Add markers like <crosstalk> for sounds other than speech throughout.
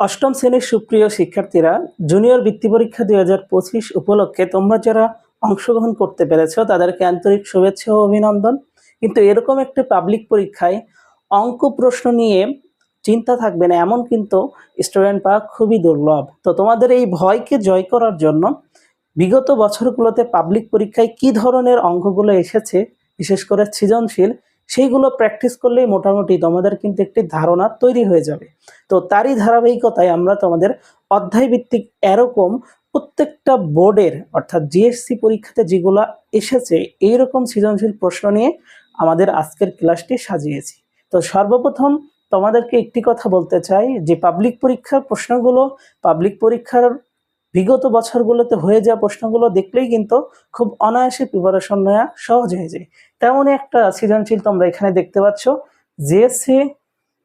অষ্টম শ্রেণির সুপ্রিয় শিক্ষার্থীরা জুনিয়র বৃত্তি পরীক্ষা দুই হাজার পঁচিশ উপলক্ষে তোমরা যারা অংশগ্রহণ করতে পেরেছ, তাদেরকে আন্তরিক শুভেচ্ছা ও অভিনন্দন। কিন্তু এরকম একটি পাবলিক পরীক্ষায় অঙ্ক প্রশ্ন নিয়ে চিন্তা থাকবে না, এমন কিন্তু স্টুডেন্ট পাওয়া খুবই দুর্লভ। তো তোমাদের এই ভয়কে জয় করার জন্য বিগত বছরগুলোতে পাবলিক পরীক্ষায় কি ধরনের অঙ্কগুলো এসেছে, বিশেষ করে সৃজনশীল সেইগুলো প্র্যাকটিস করলেই মোটামুটি তোমাদের কিন্তু একটি ধারণা তৈরি হয়ে যাবে। তো তারই ধারাবাহিকতায় আমরা তোমাদের অধ্যায় ভিত্তিক এরকম প্রত্যেকটা বোর্ডের অর্থাৎ জিএসসি পরীক্ষাতে যেগুলো এসেছে, এইরকম সৃজনশীল প্রশ্ন নিয়ে আমাদের আজকের ক্লাসটি সাজিয়েছি। তো সর্বপ্রথম তোমাদেরকে একটি কথা বলতে চাই যে পাবলিক পরীক্ষার প্রশ্নগুলো পাবলিক পরীক্ষার বিগত বছরগুলোতে হয়ে যাওয়া প্রশ্নগুলো দেখলেই কিন্তু খুব অনায়াসে প্রিপারেশন নেওয়া সহজ হয়ে যায়। তেমনই একটা সৃজনশীল তোমরা এখানে দেখতে পাচ্ছ জিএসসি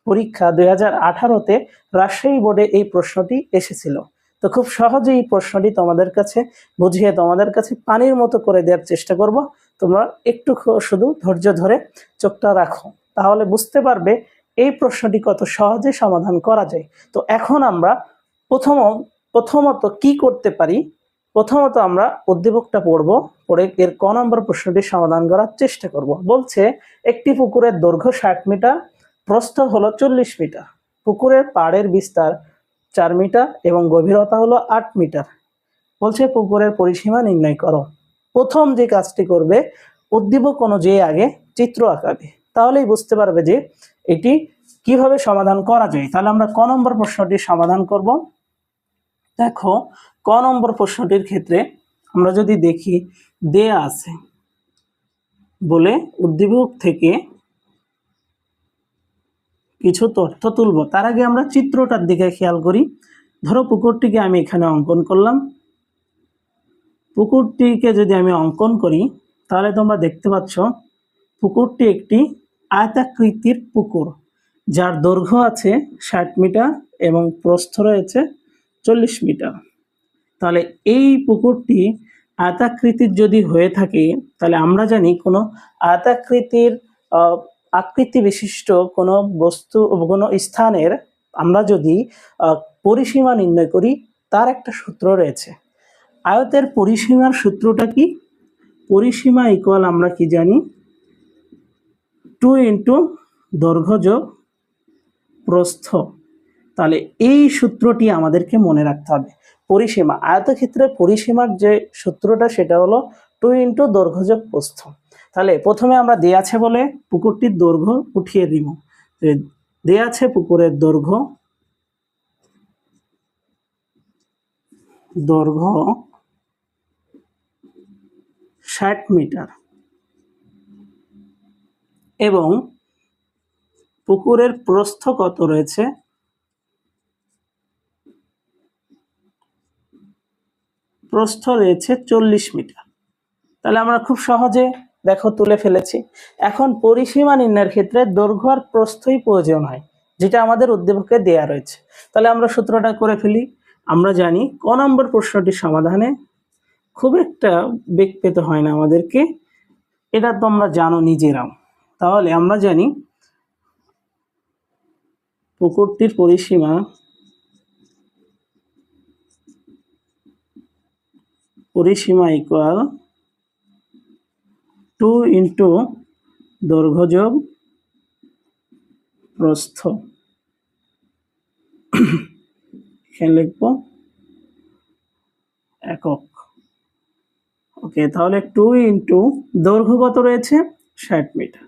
পরীক্ষা দুই হাজার আঠারোতে রাজশাহী বোর্ডে এই প্রশ্নটি এসেছিল। তো খুব সহজেই এই প্রশ্নটি তোমাদের কাছে, বুঝিয়ে তোমাদের কাছে পানির মতো করে দেওয়ার চেষ্টা করব। তোমরা একটু শুধু ধৈর্য ধরে চোখটা রাখো, তাহলে বুঝতে পারবে এই প্রশ্নটি কত সহজে সমাধান করা যায়। তো এখন আমরা প্রথম প্রথমত কি করতে পারি? প্রথমত আমরা উদ্দীপকটা পড়ব, পড়ে এর ক নম্বর প্রশ্নটির সমাধান করার চেষ্টা করব। বলছে, একটি পুকুরের দৈর্ঘ্য ষাট মিটার, প্রস্থ হলো চল্লিশ মিটার। পুকুরের পাড়ের বিস্তার চার মিটার এবং গভীরতা হলো আট মিটার। বলছে, পুকুরের পরিসীমা নির্ণয় করো। প্রথম যে কাজটি করবে, উদ্দীপক অনুযায়ী আগে চিত্র আঁকাবে। তাহলেই বুঝতে পারবে যে এটি কীভাবে সমাধান করা যায়। তাহলে আমরা ক নম্বর প্রশ্নটির সমাধান করব। দেখো, ক নম্বর প্রশ্নটির ক্ষেত্রে আমরা যদি দেখি, দেয়া আছে বলে উদ্দীপক থেকে কিছু তথ্য তুলব। তার আগে আমরা চিত্রটার দিকে খেয়াল করি। ধরো, পুকুরটিকে আমি এখানে অঙ্কন করলাম। পুকুরটিকে যদি আমি অঙ্কন করি, তাহলে তোমরা দেখতে পাচ্ছ, পুকুরটি একটি আয়তাকৃতির পুকুর, যার দৈর্ঘ্য আছে ষাট মিটার এবং প্রস্থ রয়েছে চল্লিশ মিটার। তাহলে এই পুকুরটি আয়তাকৃতির যদি হয়ে থাকে, তাহলে আমরা জানি কোনো আয়তাকৃতির আকৃতি বিশিষ্ট কোনো বস্তু, কোনো স্থানের আমরা যদি পরিসীমা নির্ণয় করি, তার একটা সূত্র রয়েছে। আয়তের পরিসীমার সূত্রটা কি? পরিসীমা ইকুয়াল আমরা কি জানি? টু ইন্টু দৈর্ঘ্য যোগ প্রস্থ। তাহলে এই সূত্রটি আমাদেরকে মনে রাখতে হবে। পরিসীমা আয়তক্ষেত্রে পরিসীমার যে সূত্রটা, সেটা হলো টু ইন্টু দৈর্ঘ্য যোগ প্রস্থ। তাহলে প্রথমে আমরা দেয়া আছে বলে পুকুরটির দৈর্ঘ্য উঠিয়ে দিব। দেয়া আছে পুকুরের দৈর্ঘ্য দৈর্ঘ্য ষাট মিটার। এবং পুকুরের প্রস্থ কত রয়েছে? প্রস্থ রয়েছে চল্লিশ মিটার। তাহলে আমরা খুব সহজে দেখো তুলে ফেলেছি। এখন পরিসীমা নির্ণয়ের ক্ষেত্রে দৈর্ঘ্য আর প্রস্থই প্রয়োজন হয়, যেটা আমাদের উদ্দীপকে দেয়া রয়েছে। তাহলে আমরা সূত্রটা করে ফেলি। আমরা জানি ক নম্বর প্রশ্নটির সমাধানে খুব একটা বেগ পেতে হয় না আমাদেরকে। এটা তোমরা জানো নিজেরাও। তাহলে আমরা জানি পুকুরটির পরিসীমা পরিসীমা ইকুয়াল টু ইন্টু দৈর্ঘ্য যোগ প্রস্থ। এখানে লিখব একক। ওকে, তাহলে টু ইন্টু দৈর্ঘ্য কত রয়েছে? ষাট মিটার।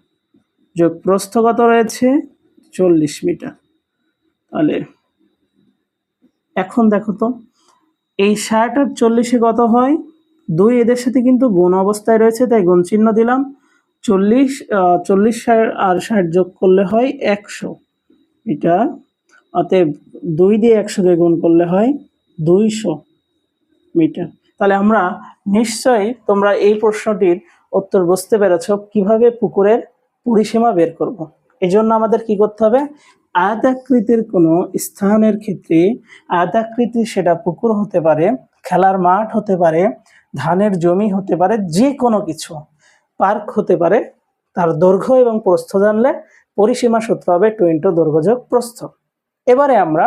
যোগ প্রস্থ কত রয়েছে? চল্লিশ মিটার। তাহলে এখন দেখো তো। এই ষাট আর চল্লিশে কত হয়? দুই এদের সাথে কিন্তু গুণ অবস্থায় রয়েছে, তাই গুণ চিহ্ন দিলাম। চল্লিশ চল্লিশ আর ষাট যোগ করলে হয় একশো। এটা, অতএব দুই দিয়ে একশোকে গুণ করলে হয় দুইশো মিটার। তাহলে আমরা নিশ্চয়ই তোমরা এই প্রশ্নটির উত্তর বুঝতে পেরেছ, কীভাবে পুকুরের পরিসীমা বের করব। এই জন্য আমাদের কি করতে হবে? আয়তাকৃতির কোনো স্থানের ক্ষেত্রে, আয়তাকৃতি সেটা পুকুর হতে পারে, খেলার মাঠ হতে পারে, ধানের জমি হতে পারে, যে কোনো কিছু। পার্ক হতে পারে, তার দৈর্ঘ্য এবং প্রস্থ জানলে পরিসীমা সূত্র হবে টু ইন্টু দৈর্ঘ্য প্রস্থ। এবারে আমরা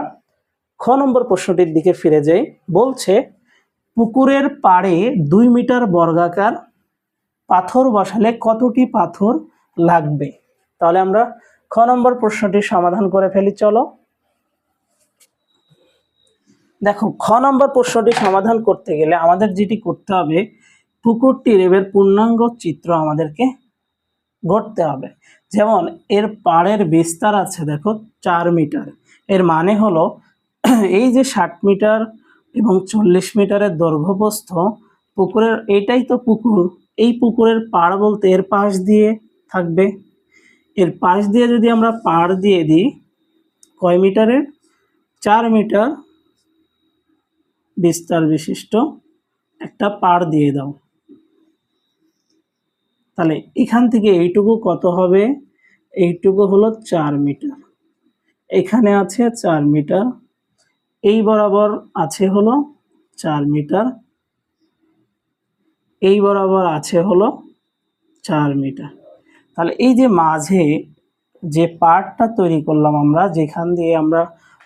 খ নম্বর প্রশ্নটির দিকে ফিরে যাই। বলছে, পুকুরের পাড়ে দুই মিটার বর্গাকার পাথর বসালে কতটি পাথর লাগবে? তাহলে আমরা খ নম্বর প্রশ্নটির সমাধান করে ফেলি, চলো। দেখো, খ নম্বর প্রশ্নটি সমাধান করতে গেলে আমাদের যেটি করতে হবে পুকুরটি রেবের পূর্ণাঙ্গ চিত্র আমাদেরকে গড়তে হবে। যেমন, এর পাড়ের বিস্তার আছে, দেখো, চার মিটার। এর মানে হলো, <clears throat> এই যে ষাট মিটার এবং চল্লিশ মিটারের দৈর্ঘ্যপ্রস্থ পুকুরের, এটাই তো পুকুর। এই পুকুরের পাড় বলতে এর পাশ দিয়ে থাকবে। এর পাশ দিয়ে যদি আমরা পাড় দিয়ে দিই, কয় মিটারের চার মিটার বিস্তার বিশিষ্ট একটা পাড় দিয়ে দাও। তাহলে এখান থেকে এইটুকু কত হবে? এইটুকু হলো চার মিটার। এখানে আছে চার মিটার। এই বরাবর আছে হলো চার মিটার। এই বরাবর আছে হলো চার মিটার। তাহলে এই যে মাঝে যে পাড়টা তৈরি করলাম আমরা, যেখান দিয়ে আমরা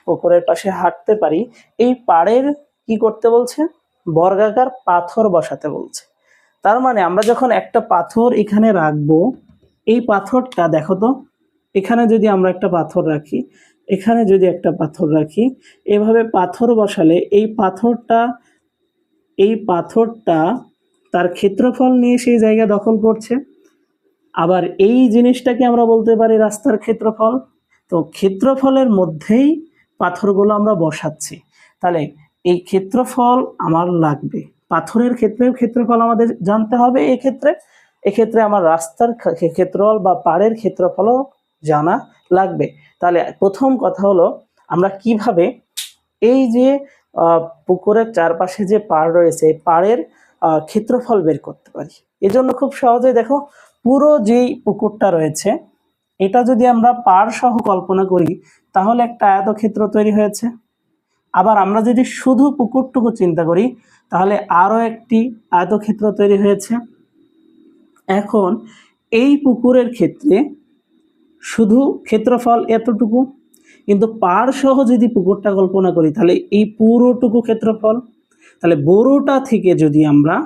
পুকুরের পাশে হাঁটতে পারি, এই পাড়ের কি করতে বলছে? বর্গাকার পাথর বসাতে বলছে। তার মানে আমরা যখন একটা পাথর এখানে রাখব, এই পাথরটা দেখো তো, এখানে যদি আমরা একটা পাথর রাখি, এখানে যদি একটা পাথর রাখি, এভাবে পাথর বসালে এই পাথরটা এই পাথরটা তার ক্ষেত্রফল নিয়ে সেই জায়গা দখল করছে। আবার এই জিনিসটাকে আমরা বলতে পারি রাস্তার ক্ষেত্রফল। তো ক্ষেত্রফলের মধ্যেই পাথরগুলো আমরা বসাচ্ছি। তাহলে এই ক্ষেত্রফল আমার লাগবে। পাথরের ক্ষেত্রে ক্ষেত্রফল আমাদের জানতে হবে এই ক্ষেত্রে এক্ষেত্রে আমার রাস্তার ক্ষেত্রফল বা পাড়ের ক্ষেত্রফলও জানা লাগবে। তাহলে প্রথম কথা হলো আমরা কীভাবে এই যে পুকুরের চারপাশে যে পাড় রয়েছে, পাড়ের ক্ষেত্রফল বের করতে পারি। এজন্য খুব সহজে দেখো পুরো যেই পুকুরটা রয়েছে, এটা যদি আমরা পাড় সহ কল্পনা করি, তাহলে একটা আয়তক্ষেত্র তৈরি হয়েছে। আবার আমরা যদি শুধু পুকুরটুকু চিন্তা করি, তাহলে আরও একটি আয়তক্ষেত্র তৈরি হয়েছে। এখন এই পুকুরের ক্ষেত্রে শুধু ক্ষেত্রফল এতটুকু, কিন্তু পাড় সহ যদি পুকুরটা কল্পনা করি, তাহলে এই পুরোটুকু ক্ষেত্রফল, তাহলে বড়োটা থেকে যদি আমরা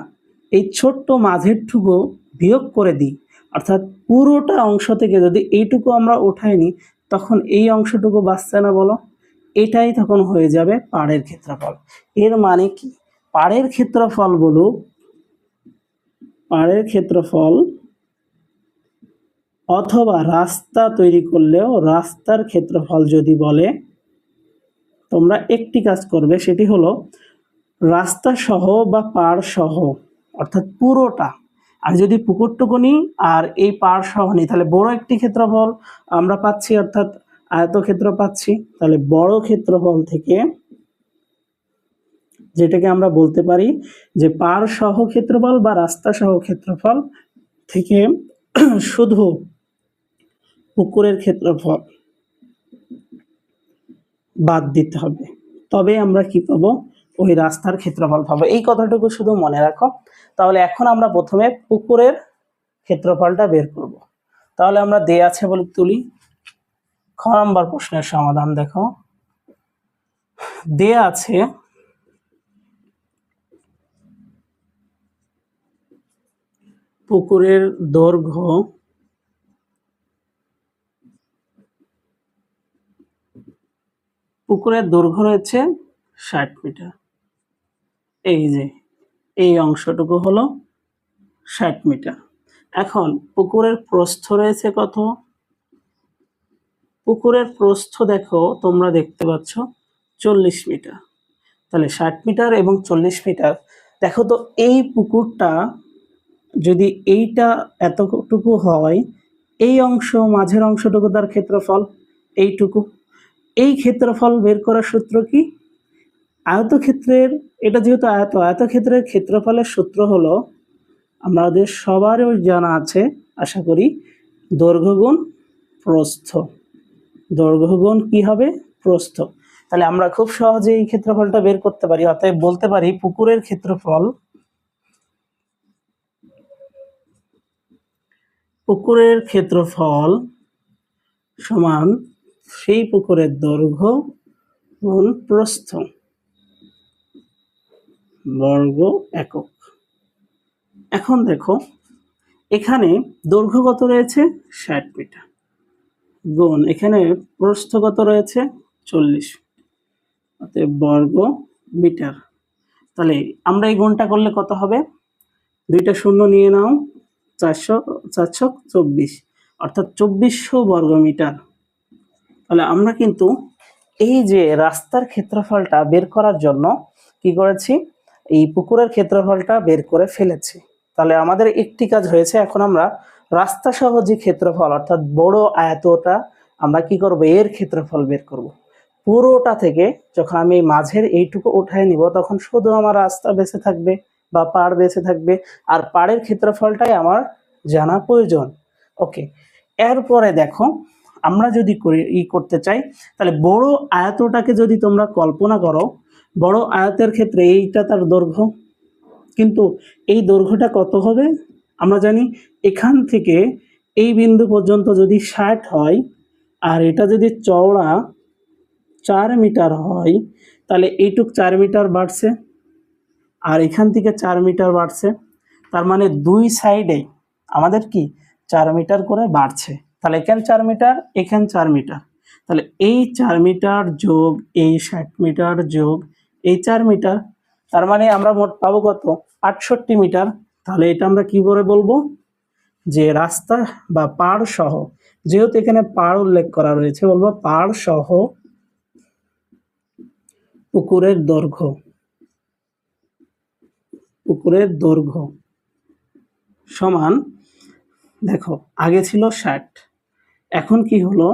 এই ছোট্ট মাঝেরটুকু বিয়োগ করে দিই অর্থাৎ পুরোটা অংশ থেকে যদি এইটুকু আমরা উঠাই নিই, তখন এই অংশটুকু বাঁচছে না বলো? এটাই তখন হয়ে যাবে পাড়ের ক্ষেত্রফল। এর মানে কি? পাড়ের ক্ষেত্রফল বলুক, পাড়ের ক্ষেত্রফল অথবা রাস্তা তৈরি করলেও রাস্তার ক্ষেত্রফল যদি বলে, তোমরা একটি কাজ করবে, সেটি হলো রাস্তা সহ বা পাড় সহ অর্থাৎ পুরোটা আমি যদি পুকুরটুকু নিই আর এই পাড় সহ নিই তাহলে বড় একটি ক্ষেত্রফল আমরা পাচ্ছি, অর্থাৎ আয়তক্ষেত্র পাচ্ছি। তাহলে বড় ক্ষেত্রফল থেকে যেটাকে আমরা বলতে পারি যে পার সহ ক্ষেত্রফল বা রাস্তা সহ ক্ষেত্রফল থেকে <clears throat> শুধু পুকুরের ক্ষেত্রফল বাদ দিতে হবে। তবে আমরা কি পাবো? ওই রাস্তার ক্ষেত্রফল পাবো। এই কথাটুকু শুধু মনে রাখো। তাহলে এখন আমরা প্রথমে পুকুরের ক্ষেত্রফলটা বের করব। তাহলে আমরা দে আছে বলে তুলি। খ নম্বর প্রশ্নের সমাধান দেখো। দে আছে পুকুরের দৈর্ঘ্য পুকুরের দৈর্ঘ্য রয়েছে ষাট মিটার। এই যে এই অংশটুকু হলো ষাট মিটার। এখন পুকুরের প্রস্থ রয়েছে কত? পুকুরের প্রস্থ দেখো, তোমরা দেখতে পাচ্ছ চল্লিশ মিটার। তাহলে ষাট মিটার এবং চল্লিশ মিটার, দেখো তো এই পুকুরটা যদি এইটা এতটুকু হয়, এই অংশ মাঝের অংশটুকু তার ক্ষেত্রফল এইটুকু। এই ক্ষেত্রফল বের করার সূত্র কি? আয়তক্ষেত্রের, এটা যেহেতু আয়ত, আয়তক্ষেত্রের ক্ষেত্রফলের সূত্র হলো, আমাদের সবারও জানা আছে, আশা করি, দৈর্ঘ্যগুণ প্রস্থ। দৈর্ঘ্যগুণ কি হবে? প্রস্থ। তাহলে আমরা খুব সহজে এই ক্ষেত্রফলটা বের করতে পারি, অতএব বলতে পারি পুকুরের ক্ষেত্রফল পুকুরের ক্ষেত্রফল সমান সেই পুকুরের দৈর্ঘ্য গুণ প্রস্থ। বর্গ একক। এখন দেখো, এখানে দৈর্ঘ্য কত রয়েছে? ষাট মিটার। গুণ, এখানে প্রস্থ কত রয়েছে? চল্লিশ বর্গ মিটার। তাহলে আমরা এই গুণটা করলে কত হবে? দুইটা শূন্য নিয়ে নাও, চারশো চারশো চব্বিশ। অর্থাৎ চব্বিশশো বর্গ মিটার। তাহলে আমরা কিন্তু এই যে রাস্তার ক্ষেত্রফলটা বের করার জন্য কি করেছি? এই পুকুরের ক্ষেত্রফলটা বের করে ফেলেছি। তাহলে আমাদের একটি কাজ হয়েছে, এখন আমরা রাস্তা সহ যে ক্ষেত্রফল, অর্থাৎ বড় আয়তটা আমরা কি করব? এর ক্ষেত্রফল বের করব। পুরোটা থেকে যখন আমি মাঝের এইটুকু উঠায় নিব, তখন শুধু আমার রাস্তা বেঁচে থাকবে বা পাড় বেঁচে থাকবে, আর পাড়ের ক্ষেত্রফলটাই আমার জানা প্রয়োজন। ওকে, এরপরে দেখো, আমরা যদি করি, ই করতে চাই, তাহলে বড় আয়তটাকে যদি তোমরা কল্পনা করো বড় আয়তের ক্ষেত্রে এইটা তার দৈর্ঘ্য। কিন্তু এই দৈর্ঘ্যটা কত হবে? আমরা জানি এখান থেকে এই বিন্দু পর্যন্ত যদি ষাট হয়, আর এটা যদি চওড়া চার মিটার হয়, তাহলে এইটুক চার মিটার বাড়ছে। আর এখান থেকে চার মিটার বাড়ছে, তার মানে দুই সাইডে আমাদের কি? চার মিটার করে বাড়ছে। তাহলে এখানে চার মিটার, এখানে চার মিটার। তাহলে এই চার মিটার যোগ এই ষাট মিটার যোগ এই চার মিটার, তার মানে আমরা মোট পাবো কত? আটষট্টি মিটার। তাহলে এটা আমরা কি করে বলব? যে রাস্তা বা পাড় সহ, যেহেতু এখানে পাড় উল্লেখ করা রয়েছে, বলব পাড় সহ পুকুরের দৈর্ঘ্য। পুকুরের দৈর্ঘ্য সমান, দেখো, আগে ছিল ষাট। এখন কি হলো?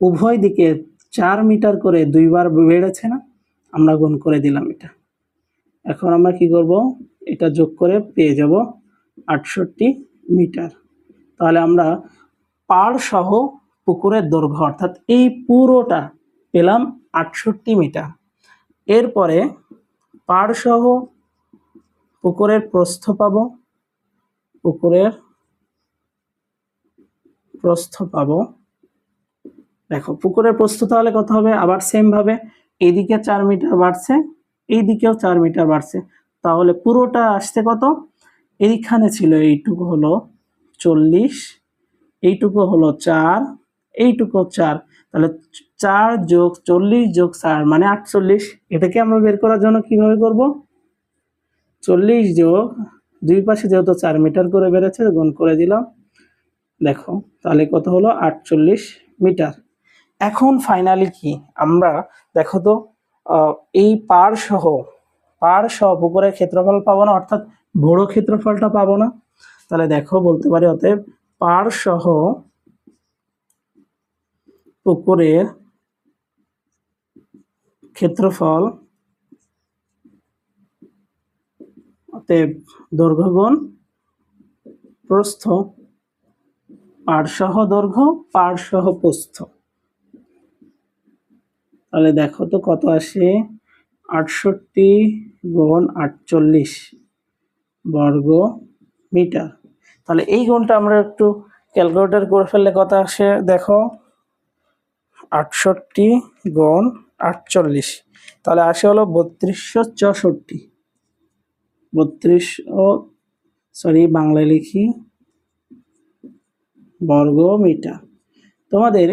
উভয় দিকে চার মিটার করে দুইবার বেড়েছে না? আমরা গুণ করে দিলাম এটা। এখন আমরা কি করব? এটা যোগ করে পেয়ে যাব আটষট্টি মিটার। তাহলে আমরা পাড় সহ পুকুরের দৈর্ঘ্য, অর্থাৎ এই পুরোটা পেলাম আটষট্টি মিটার। এরপরে পাড় সহ পুকুরের প্রস্থ পাব। পুকুরের প্রস্থ পাব। দেখো, পুকুরের প্রস্থ তাহলে কত হবে? আবার সেম ভাবে এইদিকে চার মিটার বাড়ছে, এইদিকেও চার মিটার বাড়ছে। তাহলে পুরোটা আসছে কত? এইখানে ছিল এইটুকু হলো চল্লিশ, এইটুকু হলো চার, এইটুকু চার। তাহলে চার যোগ চল্লিশ যোগ চার মানে আটচল্লিশ। এটাকে আমরা বের করার জন্য কীভাবে করব? চল্লিশ যোগ, দুই পাশে যেহেতু চার মিটার করে বেড়েছে গুণ করে দিলাম। দেখো, তাহলে কত হলো? আটচল্লিশ মিটার। এখন ফাইনালি কি? আমরা দেখো তো এই পার সহ পার সহ পুকুরের ক্ষেত্রফল পাবো না, অর্থাৎ বড় ক্ষেত্রফলটা পাবো না। তাহলে দেখো, বলতে পারি অতএব পার সহ পুকুরের ক্ষেত্রফল, অতএব দৈর্ঘ্য গুণ প্রস্থ পাড়সহ দৈর্ঘ্য পাড়সহ প্রস্থ। তাহলে দেখো তো কত আসে? আটষট্টি গুণ আটচল্লিশ বর্গ মিটার। তাহলে এই গুণটা আমরা একটু ক্যালকুলেটর করে ফেললে কত আসে? দেখো, আটষট্টি গুণ আটচল্লিশ। তাহলে আসে হলো বত্রিশশো চৌষট্টি। বত্রিশ ও সরি, বাংলায় লিখি, বর্গ মিটার। তোমাদের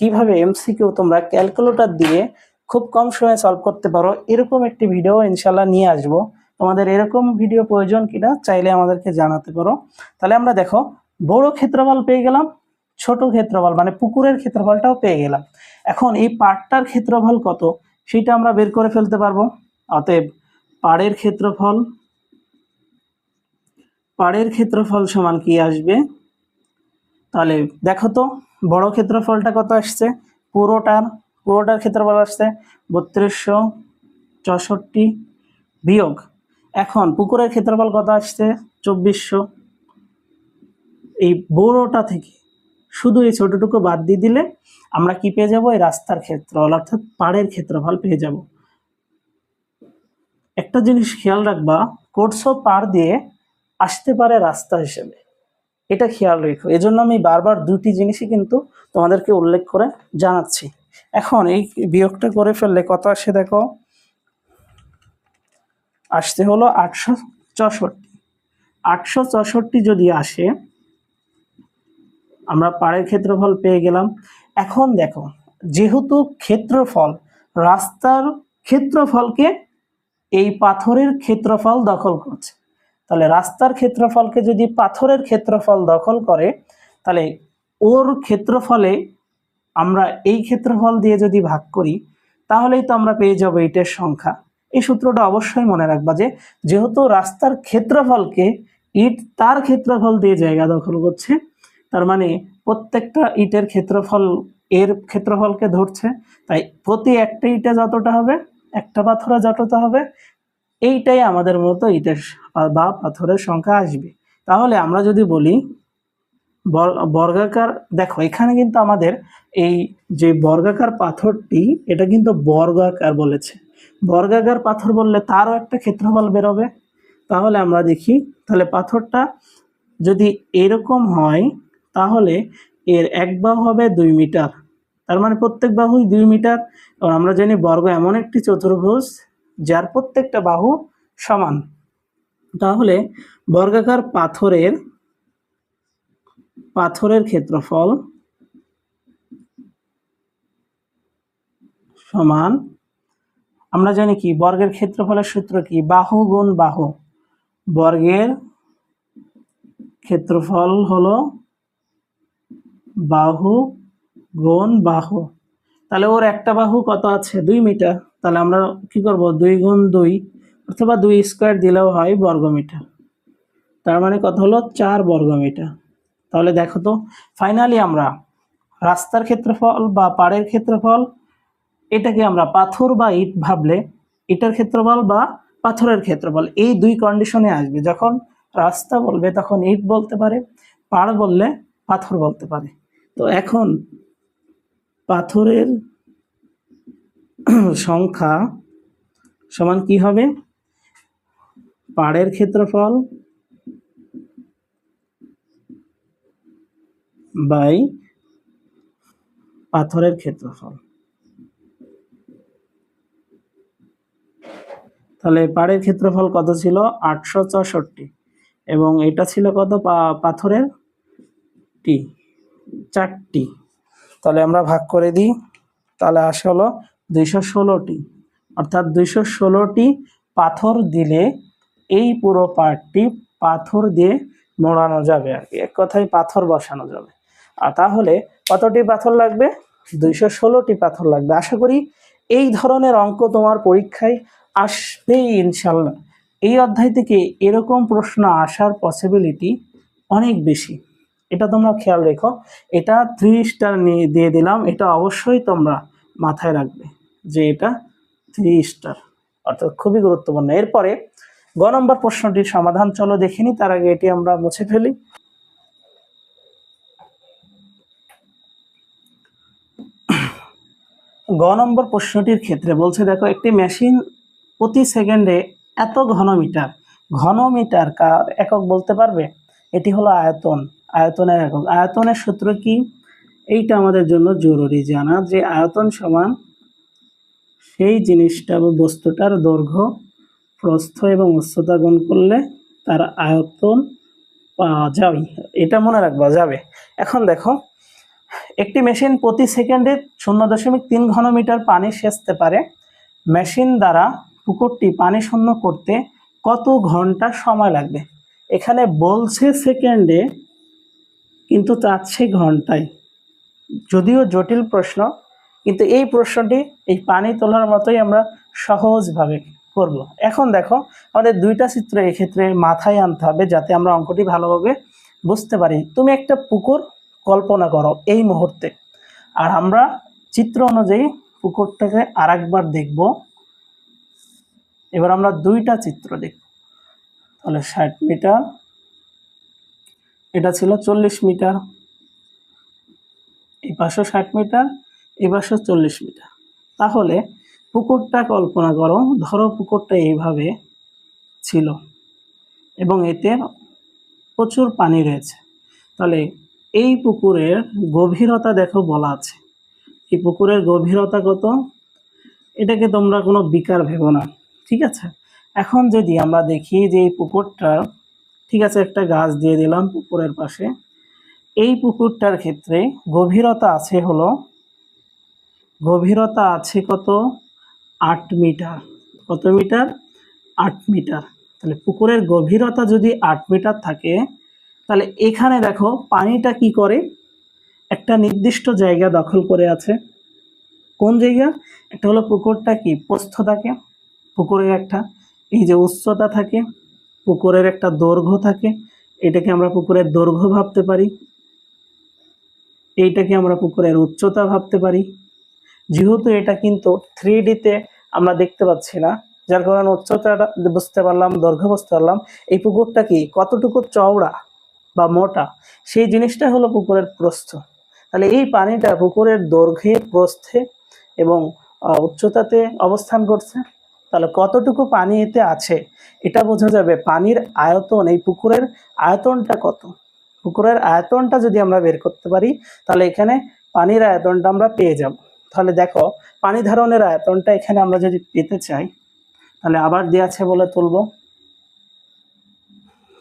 কীভাবে এমসিকিউ তোমরা ক্যালকুলেটর দিয়ে খুব কম সময়ে সলভ করতে পারো, এরকম একটি ভিডিও ইনশাল্লাহ নিয়ে আসব। তোমাদের এরকম ভিডিও প্রয়োজন কিনা চাইলে আমাদেরকে জানাতে পারো। তাহলে আমরা দেখো, বড় ক্ষেত্রফল পেয়ে গেলাম, ছোট ক্ষেত্রফল মানে পুকুরের ক্ষেত্রফলটাও পেয়ে গেলাম। এখন এই পাড়টার ক্ষেত্রফল কত, সেটা আমরা বের করে ফেলতে পারব। অতএব পাড়ের ক্ষেত্রফল পাড়ের ক্ষেত্রফল সমান কি আসবে? তাহলে দেখো তো, বড় ক্ষেত্রফলটা কত আসছে? পুরোটার পুরোটার ক্ষেত্রফল আসছে বত্রিশশো চৌষট্টি বিয়োগ। এখন পুকুরের ক্ষেত্রফল কত আসছে? চব্বিশশো। এই বড়োটা থেকে শুধু এই ছোটটুকু বাদ দিয়ে দিলে আমরা কি পেয়ে যাব? এই রাস্তার ক্ষেত্রফল অর্থাৎ পাড়ের ক্ষেত্রফল পেয়ে যাব। একটা জিনিস খেয়াল রাখবা, কোর্সও পার দিয়ে আসতে পারে রাস্তা হিসেবে। এটা খেয়াল রেখো। এজন্য আমি বারবার দুটি জিনিসই কিন্তু তোমাদেরকে উল্লেখ করে জানাচ্ছি। এখন এই বিয়োগটা করে ফেললে কত আসে দেখো? আসতে হলো আটশো চৌষট্টি। আটশো চৌষট্টি যদি আসে, আমরা পাড়ের ক্ষেত্রফল পেয়ে গেলাম। এখন দেখো, যেহেতু ক্ষেত্রফল, রাস্তার ক্ষেত্রফলকে এই পাথরের ক্ষেত্রফল দখল করছে। তাহলে রাস্তার ক্ষেত্রফলকে যদি পাথরের ক্ষেত্রফল দখল করে, তাহলে ওর ক্ষেত্রফলে আমরা এই ক্ষেত্রফল দিয়ে যদি ভাগ করি, তাহলেই তো আমরা পেয়ে যাব ইটের সংখ্যা। এই সূত্রটা অবশ্যই মনে রাখবা যে, যেহেতু রাস্তার ক্ষেত্রফলকে ইট তার ক্ষেত্রফল দিয়ে জায়গা দখল করছে, তার মানে প্রত্যেকটা ইটের ক্ষেত্রফল এর ক্ষেত্রফলকে ধরছে, তাই প্রতি একটা ইটে যতটা হবে, একটা পাথরে যতটা হবে, এইটাই আমাদের মতো ইটের বা পাথরের সংখ্যা আসবে। তাহলে আমরা যদি বলি বর্গাকার, দেখো এখানে কিন্তু আমাদের এই যে বর্গাকার পাথরটি, এটা কিন্তু বর্গাকার বলেছে। বর্গাকার পাথর বললে তারও একটা ক্ষেত্রফল বেরোবে। তাহলে আমরা দেখি, তাহলে পাথরটা যদি এরকম হয়, তাহলে এর এক বাহু হবে দুই মিটার। তার মানে প্রত্যেক বাহুই দুই মিটার। আমরা জানি বর্গ এমন একটি চতুর্ভুজ, যার প্রত্যেকটা বাহু সমান। তাহলে বর্গাকার পাথরের পাথরের ক্ষেত্রফল সমান, আমরা জানি কি? বর্গের ক্ষেত্রফলের সূত্র কি? বাহু গুণ বাহু। বর্গের ক্ষেত্রফল হলো বাহু গুণ বাহু। তাহলে ওর একটা বাহু কত আছে? দুই মিটার। তাহলে আমরা কি করব? দুই গুণ দুই অথবা দুই স্কোয়ার দিলেও হয় বর্গ মিটার তার মানে কত হলো চার বর্গ মিটার তাহলে দেখো তো ফাইনালি আমরা রাস্তার ক্ষেত্রফল বা পাড়ের ক্ষেত্রফল, এটাকে আমরা পাথর বা ইট ভাবলে ইটের ক্ষেত্রফল বা পাথরের ক্ষেত্রফল, এই দুই কন্ডিশনে আসবে। যখন রাস্তা বলবে তখন ইট বলতে পারে, পাড় বললে পাথর বলতে পারে। তো এখন পাথরের সংখ্যা সমান কি হবে? পাড়ের ক্ষেত্রফল বাই পাথরের ক্ষেত্রফল। তাহলে পাড়ের ক্ষেত্রফল কত ছিল? আটশো চৌষট্টি। এবং এটা ছিল কত? পাথরের টি, চারটি। তাহলে আমরা ভাগ করে দিই। তাহলে আসে হলো দুইশো ষোলোটি। অর্থাৎ দুইশো ষোলোটি পাথর দিলে এই পুরো পার্টটি পাথর দিয়ে মোড়ানো যাবে আর কি। এক কথায় পাথর বসানো যাবে। আর তাহলে কতটি পাথর লাগবে? দুইশো ষোলোটি পাথর লাগবে। আশা করি এই ধরনের অঙ্ক তোমার পরীক্ষায় আসবেই ইনশাল্লাহ এই অধ্যায় থেকে এরকম প্রশ্ন আসার পসিবিলিটি অনেক বেশি। এটা তোমরা খেয়াল রেখো। এটা থ্রি স্টার নিয়ে দিয়ে দিলাম। এটা অবশ্যই তোমরা মাথায় রাখবে যে এটা থ্রি স্টার অর্থাৎ খুবই গুরুত্বপূর্ণ। এরপরে গ নম্বর প্রশ্নটির সমাধান চলো দেখিনি তার আগে এটি আমরা মুছে ফেলি। গ নম্বর প্রশ্নটির ক্ষেত্রে বলছে, দেখো, একটি মেশিন প্রতি সেকেন্ডে এত ঘনমিটার ঘনমিটার কার একক বলতে পারবে? এটি হলো আয়তন, আয়তনের একক। আয়তনের সূত্র কি? এইটা আমাদের জন্য জরুরি জানা যে আয়তন সমান সেই জিনিসটা বা বস্তুটার দৈর্ঘ্য প্রস্থ এবং উচ্চতা গুণ করলে তার আয়তন পাওয়া যাবে। এটা মনে রাখবা, যাবে। এখন দেখো, একটি মেশিন প্রতি সেকেন্ডে শূন্য দশমিক তিন ঘনমিটার পানি সেচতে পারে। মেশিন দ্বারা পুকুরটি পানি শূন্য করতে কত ঘণ্টা সময় লাগবে? এখানে বলছে সেকেন্ডে, কিন্তু চাচ্ছে ঘন্টায়। যদিও জটিল প্রশ্ন, কিন্তু এই প্রশ্নটি এই পানি তোলার মতোই আমরা সহজভাবে করব। এখন দেখো, আমাদের দুইটা চিত্র এক্ষেত্রে মাথায় আনতে হবে যাতে আমরা অঙ্কটি ভালোভাবে বুঝতে পারি। তুমি একটা পুকুর কল্পনা করো এই মুহূর্তে। আর আমরা চিত্র অনুযায়ী পুকুরটাকে আরেকবার দেখব। এবার আমরা দুইটা চিত্র দেখব। তাহলে ষাট মিটার, এটা ছিল চল্লিশ মিটার এই পাশে ষাট মিটার এই পাশে চল্লিশ মিটার। তাহলে পুকুরটা কল্পনা করো, ধরো পুকুরটা এইভাবে ছিল এবং এতে প্রচুর পানি রয়েছে। তাহলে এই পুকুরের গভীরতা দেখো বলা আছে। এই পুকুরের গভীরতা কত? এটাকে তোমরা কোনো বিকার ভেবো না, ঠিক আছে? এখন যদি আমরা দেখি যে এই পুকুরটা, ঠিক আছে, একটা গাছ দিয়ে দিলাম পুকুরের পাশে। এই পুকুরটার ক্ষেত্রে গভীরতা আছে হলো, গভীরতা আছে কত? আট মিটার। কত মিটার? আট মিটার। তাহলে পুকুরের গভীরতা যদি আট মিটার থাকে, তাহলে এখানে দেখো পানিটা কি করে? একটা নির্দিষ্ট জায়গা দখল করে আছে। কোন জায়গা? একটা হলো পুকুরটা কি? প্রস্থ থাকে, পুকুরের একটা। এই যে উচ্চতা থাকে, পুকুরের একটা দৈর্ঘ্য থাকে। এটাকে আমরা পুকুরের দৈর্ঘ্য ভাবতে পারি। এইটাকে আমরা পুকুরের উচ্চতা ভাবতে পারি। যেহেতু এটা কিন্তু থ্রি ডিতে আমরা দেখতে পাচ্ছি না, যার কারণে উচ্চতাটা বুঝতে পারলাম, দৈর্ঘ্য বুঝতে পারলাম। এই পুকুরটা কি কতটুকু চওড়া বা মোটা? সেই জিনিসটা হলো পুকুরের প্রস্থ। তাহলে এই পানিটা পুকুরের দৈর্ঘ্যে, প্রস্থে এবং উচ্চতাতে অবস্থান করছে। তাহলে কতটুকু পানি এতে আছে? এটা বোঝা যাবে পানির আয়তন, এই পুকুরের আয়তনটা কত? পুকুরের আয়তনটা যদি আমরা বের করতে পারি, তাহলে এখানে পানির আয়তনটা আমরা পেয়ে যাব। তাহলে দেখো পানি ধারণের আয়তনটা এখানে আমরা যদি পেতে চাই তাহলে আবার দেওয়া আছে বলে তুলবো।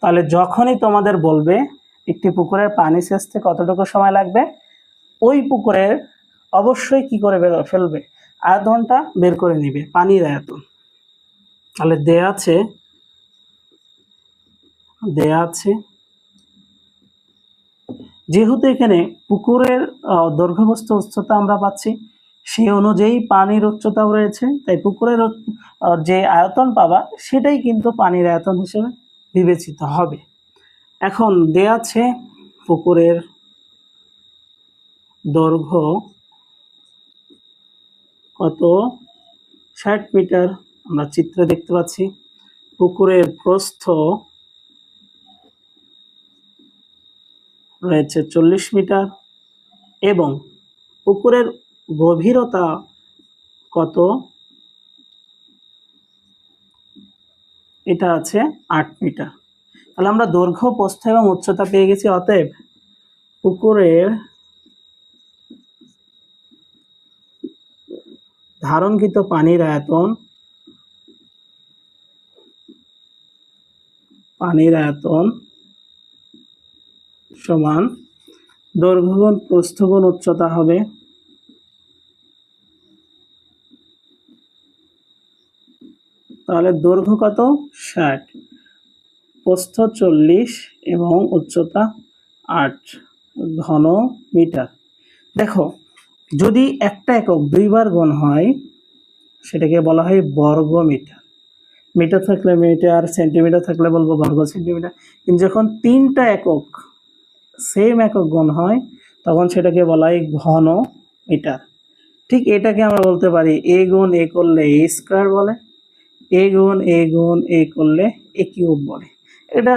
তাহলে যখনই তোমাদের বলবে একটি পুকুরের পানি সেচতে কতটুকু সময় লাগবে ওই পুকুরের অবশ্যই কি করে বের ফেলবে? আয়তনটা বের করে নিবে পানির আয়তন। তাহলে দেয়া আছে দেয়া আছে যেহেতু এখানে পুকুরের আহ, দৈর্ঘ্যবস্তু উচ্চতা আমরা পাচ্ছি সেই অনুযায়ী পানির উচ্চতাও রয়েছে, তাই পুকুরের যে আয়তন পাবা, সেটাই কিন্তু পানির আয়তন হিসেবে বিবেচিত হবে। এখন দেয়া আছে পুকুরের দৈর্ঘ্য কত? ষাট মিটার। আমরা চিত্রে দেখতে পাচ্ছি। পুকুরের প্রস্থ রয়েছে চল্লিশ মিটার এবং পুকুরের গভীরতা কত? এটা আছে আট মিটার। তাহলে আমরা দৈর্ঘ্য, প্রস্থ এবং উচ্চতা পেয়ে গেছি, অতএব পুকুরের ধারণকৃত পানির আয়তন পানির আয়তন সমান দৈর্ঘ্য গুণ, প্রস্থ গুণ, উচ্চতা হবে তাহলে দৈর্ঘ্য কত? ষাট। প্রস্থ চল্লিশ এবং উচ্চতা আট ঘন মিটার দেখো, যদি একটা একক দুইবার গুণ হয়, সেটাকে বলা হয় বর্গ মিটার মিটার থাকলে মিটার, সেন্টিমিটার থাকলে বলব বর্গ, সেন্টিমিটার। কিন্তু যখন তিনটা একক, সেম একক গুণ হয়, তখন সেটাকে বলা হয় ঘন মিটার ঠিক এটাকে আমরা বলতে পারি এ গুণ এ করলে এ স্কোয়ার বলে। এ গুণ এ গুণ এ করলে এ কিউব বলে। এটা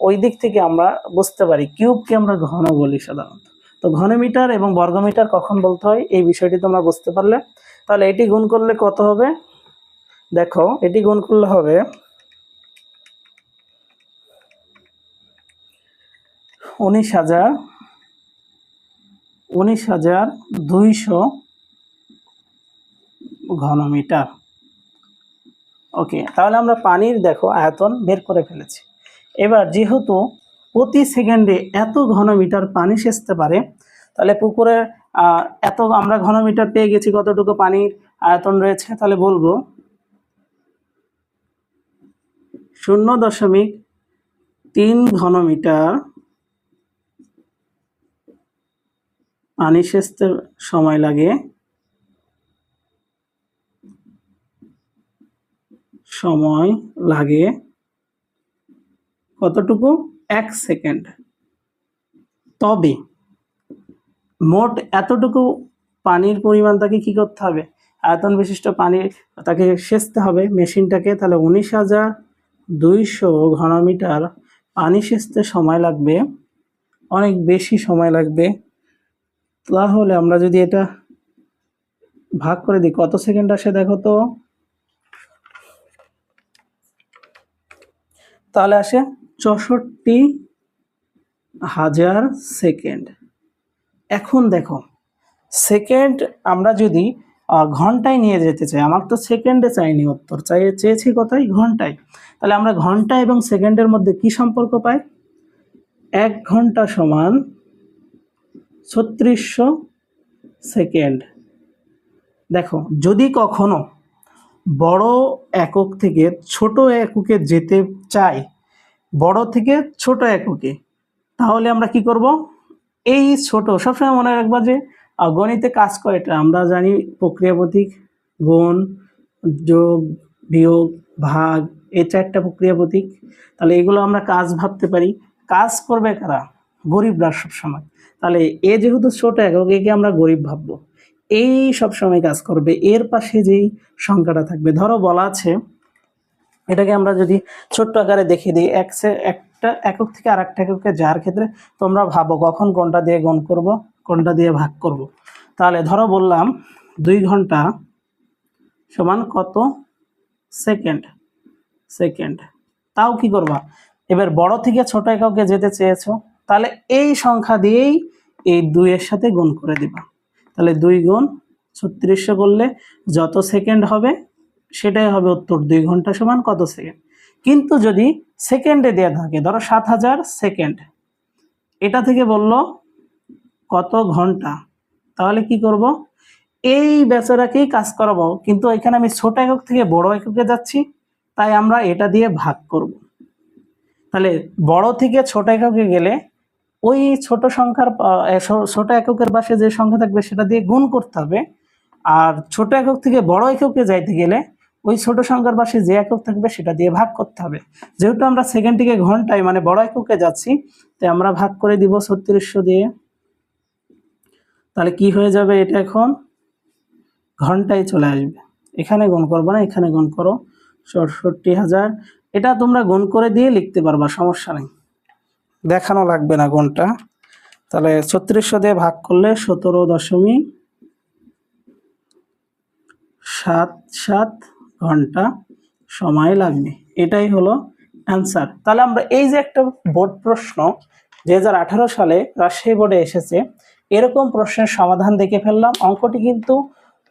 ওই দিক থেকে আমরা বুঝতে পারি, কিউবকে আমরা ঘন বলি সাধারণত। তো ঘনমিটার এবং বর্গমিটার কখন বলতে হয়, এই বিষয়টি তোমরা বুঝতে পারলে। তাহলে এটি গুণ করলে কত হবে? দেখো, এটি গুণ করলে হবে উনিশ হাজার উনিশ হাজার দুইশো ঘনমিটার। ওকে, তাহলে আমরা পানির, দেখো, আয়তন বের করে ফেলেছি। এবার যেহেতু প্রতি সেকেন্ডে এত ঘনমিটার পানি সেচতে পারে, তাহলে পুকুরে এত আমরা ঘনমিটার পেয়ে গেছি, কতটুকু পানির আয়তন রয়েছে, তাহলে বলব শূন্য দশমিক তিন ঘনমিটার পানি সেচতে সময় লাগে। সময় লাগে কতটুকু? এক সেকেন্ড। তবে মোট এতটুকু পানির পরিমাণ তাকে কি করতে হবে? আয়তন বিশিষ্ট পানি তাকে সেচতে হবে। মেশিনটাকে তাহলে উনিশ হাজার দুইশো ঘনমিটার পানি সেচতে সময় লাগবে। অনেক বেশি সময় লাগবে। তাহলে আমরা যদি এটা ভাগ করে দিই, কত সেকেন্ড আসে দেখো তো? তাহলে আসে চৌষট্টি হাজার সেকেন্ড। এখন দেখো, সেকেন্ড আমরা যদি ঘন্টায় নিয়ে যেতে চাই, আমার তো সেকেন্ডে চাইনি উত্তর, চাই, চেয়েছি কোথায়? ঘন্টায়। তাহলে আমরা ঘণ্টা এবং সেকেন্ডের মধ্যে কি সম্পর্ক পাই? এক ঘণ্টা সমান ছত্রিশশো সেকেন্ড। দেখো, যদি কখনো বড় একক থেকে ছোট এককে যেতে চাই, বড় থেকে ছোট এককে, তাহলে আমরা কি করব? এই ছোট, সবসময় মনে রাখবা যে গণিতে কাজ কয়টা? আমরা জানি প্রক্রিয়া প্রতীক, গুণ, যোগ, বিয়োগ, ভাগ, এই চারটা প্রক্রিয়া প্রতীক। তাহলে এগুলো আমরা কাজ ভাবতে পারি। কাজ করবে কারা? গরিবরা সবসময়। তাহলে এ যেহেতু ছোট একক, একে আমরা গরিব ভাববো। এই সব সময় কাজ করবে। এর পাশে যেই সংখ্যাটা থাকবে, ধরো বলা আছে, এটাকে আমরা যদি ছোট্ট আকারে দেখিয়ে দিই, এক সে- একটা একক থেকে আর একটা এককে যাওয়ার ক্ষেত্রে তোমরা ভাবো কখন কোনটা দিয়ে গুণ করব, কোনটা দিয়ে ভাগ করব। তাহলে ধরো বললাম দুই ঘণ্টা সমান কত? Second second. তাও কি করবা? এবার বড় থেকে ছোট এককে যেতে চেয়েছো, তাহলে এই সংখ্যা দিয়েই এই দুইয়ের সাথে গুণ করে দিবা। তাহলে দুই গুণ ছত্রিশশো করলে যত সেকেন্ড হবে, সেটাই হবে উত্তর। দুই ঘণ্টা সমান কত সেকেন্ড? কিন্তু যদি সেকেন্ডে দেওয়া থাকে, ধরো সাত হাজার সেকেন্ড, এটা থেকে বলল কত ঘণ্টা? তাহলে কি করব? এই বেচারাকেই কাজ করাবো, কিন্তু এখানে আমি ছোট একক থেকে বড় এককে যাচ্ছি, তাই আমরা এটা দিয়ে ভাগ করব। তাহলে বড় থেকে ছোট এককে গেলে ওই ছোট সংখ্যার ছোট এককের পাশে যে সংখ্যা থাকবে সেটা দিয়ে গুণ করতে হবে। আর ছোট একক থেকে বড় এককে যাইতে গেলে ওই ছোট সংখ্যার পাশে যে একক থাকবে সেটা দিয়ে ভাগ করতে হবে। যেহেতু আমরা সেকেন্ড থেকে ঘন্টায় মানে বড় এককে যাচ্ছি, তাই আমরা ভাগ করে দিব ছত্রিশশো দিয়ে। তাহলে কি হয়ে যাবে এটা এখন? ঘন্টায় চলে আসবে। এখানে গুণ করব না, এখানে গুণ করো। ষটষট্টি হাজার। এটা তোমরা গুণ করে দিয়ে লিখতে পারবা, সমস্যা নেই। দেখানো লাগবে না গুণটা তাহলে ছত্রিশশো দিয়ে ভাগ করলে সতেরো দশমিক সাত সাত ঘণ্টা সময় লাগবে। এটাই হলো অ্যান্সার তাহলে আমরা এই যে একটা বোর্ড প্রশ্ন দু হাজার আঠারো সালে রাজশাহী বোর্ডে এসেছে, এরকম প্রশ্নের সমাধান দেখে ফেললাম। অঙ্কটি কিন্তু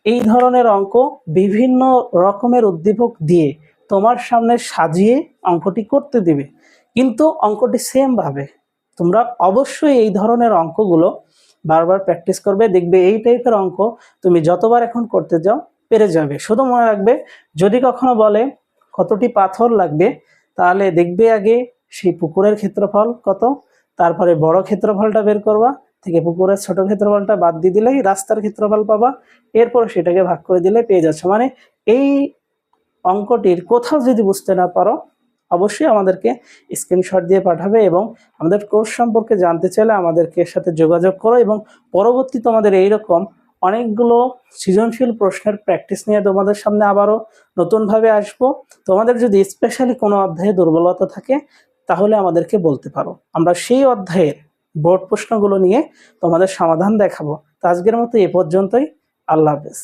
এই ধরনের অঙ্ক বিভিন্ন রকমের উদ্দীপক দিয়ে তোমার সামনে সাজিয়ে অঙ্কটি করতে দিবে। কিন্তু অঙ্কটি সেম ভাবে। তোমরা অবশ্যই এই ধরনের অঙ্কগুলো বারবার প্র্যাকটিস করবে, দেখবে এই টাইপের অঙ্ক তুমি যতবার এখন করতে যাও, পেরে যাবে। শুধু মনে রাখবে, যদি কখনো বলে কতটি পাথর লাগবে, তাহলে দেখবে আগে সেই পুকুরের ক্ষেত্রফল কত, তারপরে বড় ক্ষেত্রফলটা বের করবা, থেকে পুকুরের ছোট ক্ষেত্রফলটা বাদ দিয়ে দিলেই রাস্তার ক্ষেত্রফল পাবা, এরপর সেটাকে ভাগ করে দিলে পেয়ে যাচ্ছ। মানে এই অঙ্কটির কোথাও যদি বুঝতে না পারো অবশ্যই আমাদেরকে স্ক্রিনশট দিয়ে পাঠাবে এবং আমাদের কোর্স সম্পর্কে জানতে চাইলে আমাদেরকে এর সাথে যোগাযোগ করো এবং পরবর্তী তোমাদের এইরকম অনেকগুলো সৃজনশীল প্রশ্নের প্র্যাকটিস নিয়ে তোমাদের সামনে আবারও নতুনভাবে আসব। তোমাদের যদি স্পেশালি কোনো অধ্যায়ে দুর্বলতা থাকে, তাহলে আমাদেরকে বলতে পারো। আমরা সেই অধ্যায়ের বোর্ড প্রশ্নগুলো নিয়ে তোমাদের সমাধান দেখাবো। তো আজকের মতো এ পর্যন্তই। আল্লাহ হাফেজ।